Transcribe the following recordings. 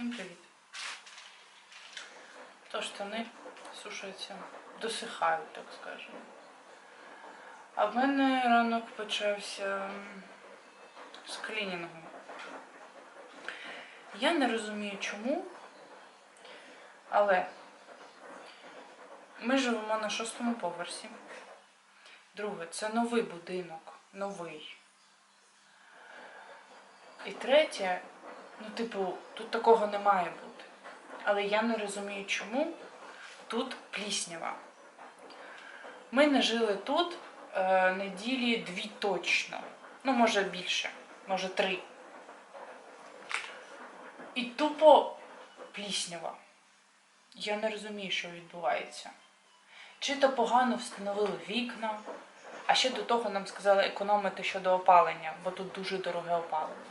Всім привіт. То штани сушаться, досихають, так скажемо. А в мене ранок почався з клінінгу. Я не розумію чому, але ми живемо на шостому поверсі. Друге, це новий будинок, новий. І третє, ну, типу, тут такого не має бути. Але я не розумію, чому тут пліснява. Ми не жили тут е, неділі дві точно. Ну, може більше, може три. І тупо пліснява. Я не розумію, що відбувається. Чи то погано встановили вікна, а ще до того нам сказали економити щодо опалення, бо тут дуже дороге опалення.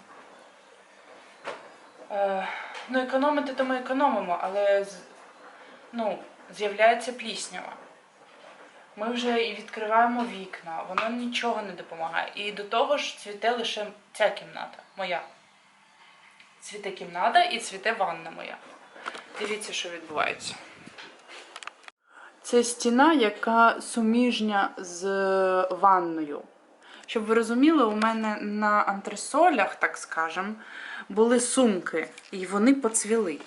Е, ну, економити то ми економимо, але ну, з'являється пліснява. Ми вже і відкриваємо вікна, воно нічого не допомагає. І до того ж цвіте лише ця кімната, моя. Цвіте кімната і цвіте ванна моя. Дивіться, що відбувається. Це стіна, яка суміжня з ванною. Щоб ви розуміли, у мене на антресолях, так скажем, були сумки, і вони поцвіли.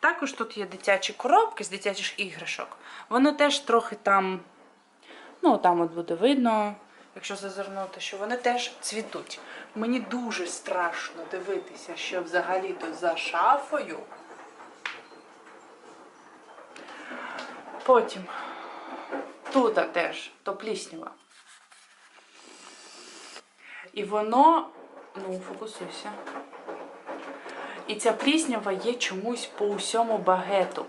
Також тут є дитячі коробки з дитячих іграшок. Воно теж трохи там, ну там от буде видно, якщо зазирнути, що вони теж цвітуть. Мені дуже страшно дивитися, що взагалі-то за шафою. Потім тут теж то пліснява. І воно, ну, фокусуйся. І ця пліснява є чомусь по усьому багету.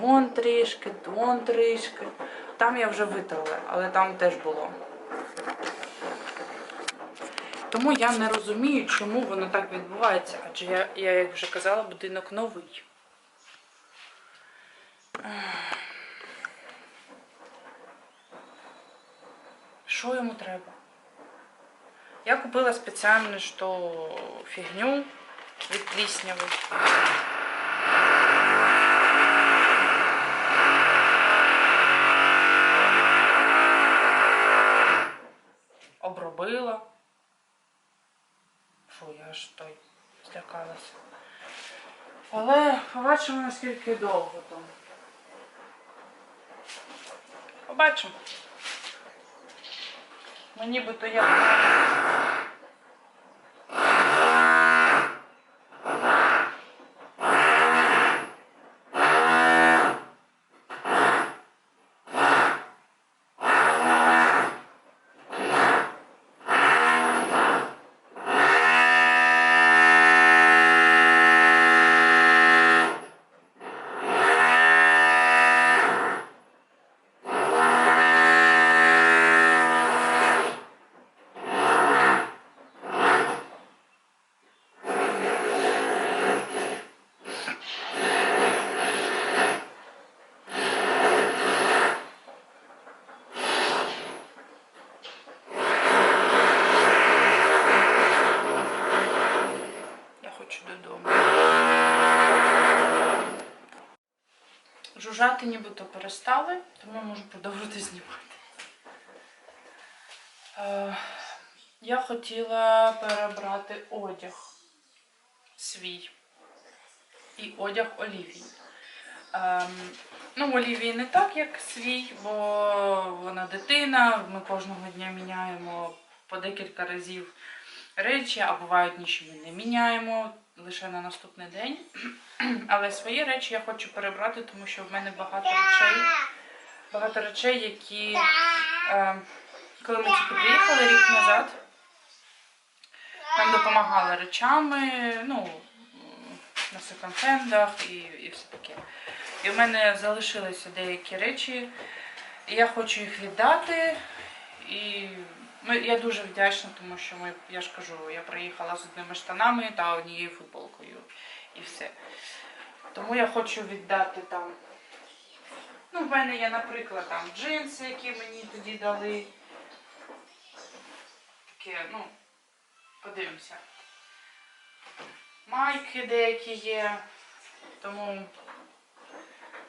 Вон трішки, вон трішки. Там я вже витерла, але там теж було. Тому я не розумію, чому воно так відбувається. Адже я, я як вже казала, будинок новий. Що йому треба? Я купила спеціально що фігню від плісняви. Обробила. Фу, я аж той злякалася. Але побачимо, наскільки довго там. Побачимо. Би то. Я хочу додому. Жужжати нібито перестали, тому я можу продовжити знімати. Е, я хотіла перебрати одяг свій і одяг Олівії. Ем, ну, Олівії не так, як свій, бо вона дитина, ми кожного дня міняємо по декілька разів речі, а бувають дні, ми не міняємо лише на наступний день. Але свої речі я хочу перебрати, тому що в мене багато речей, багато речей, які е, коли ми тільки приїхали рік назад, нам допомагали речами, ну, на секонд-хендах і, і все таке. І в мене залишилися деякі речі, і я хочу їх віддати. І ми, я дуже вдячна, тому що ми, я ж кажу, я приїхала з одними штанами та однією футболкою. І все. Тому я хочу віддати там. Ну, в мене є, наприклад, там джинси, які мені тоді дали. Таке, ну, подивимося. майки деякі є. Тому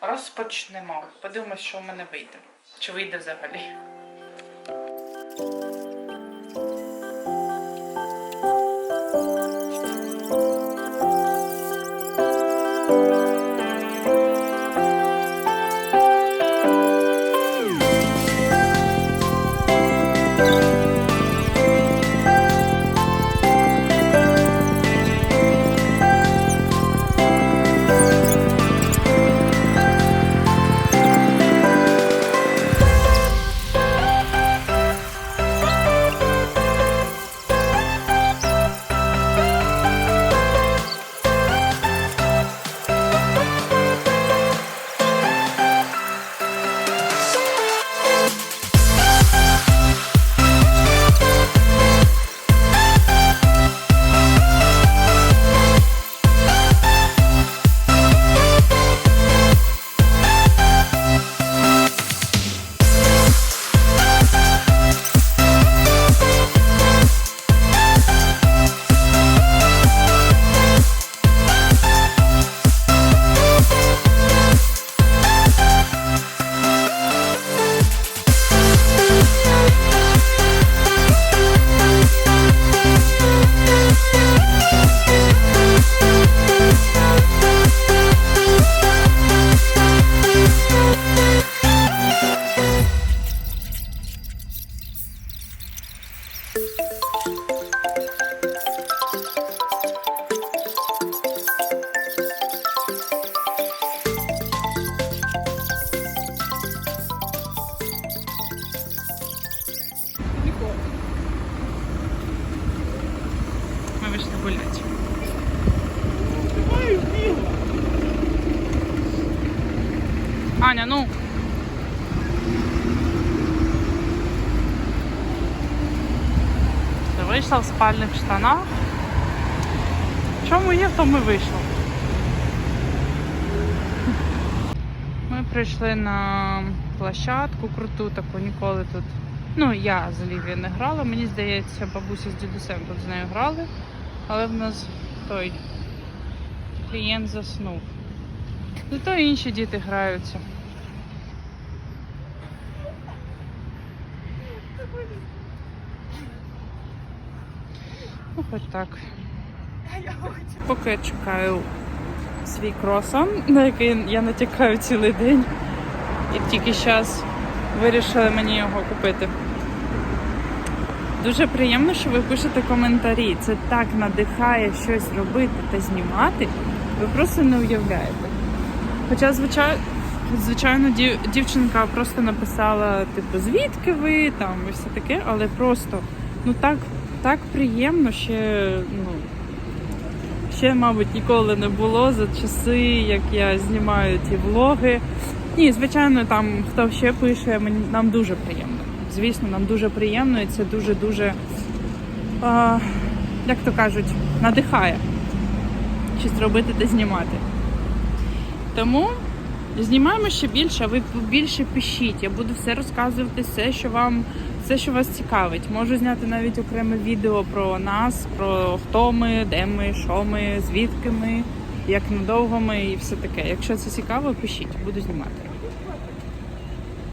розпочнемо. Подивимось, що в мене вийде. Чи вийде взагалі. Ми вийшли гуляти. Аня, ну. Вийшла в спальних штанах. В чому є, в тому і вийшла. Ми прийшли на площадку круту, таку ніколи тут. Ну, я з Олівією не грала. Мені здається, бабуся з дідусем тут з нею грали, але в нас той клієнт заснув. Ну то інші діти граються. Ну, хоч так. Поки я чекаю свій кросан, на який я натякаю цілий день. І тільки зараз вирішили мені його купити. Дуже приємно, що ви пишете коментарі. Це так надихає щось робити та знімати. Ви просто не уявляєте. Хоча, звичайно, звичайно, дів- дівчинка просто написала, типу, звідки ви там і все таке, але просто ну так, так приємно ще, ну, ще, мабуть, ніколи не було за часи, як я знімаю ті влоги. Ні, звичайно, там хто ще пише, мені нам дуже приємно. Звісно, нам дуже приємно і це дуже-дуже, а, як то кажуть, надихає щось робити та знімати. Тому знімаємо ще більше, а ви більше пишіть. Я буду все розказувати, все, що вам, все, що вас цікавить. Можу зняти навіть окреме відео про нас, про хто ми, де ми, що ми, звідки ми, як надовго ми і все таке. Якщо це цікаво, пишіть, буду знімати.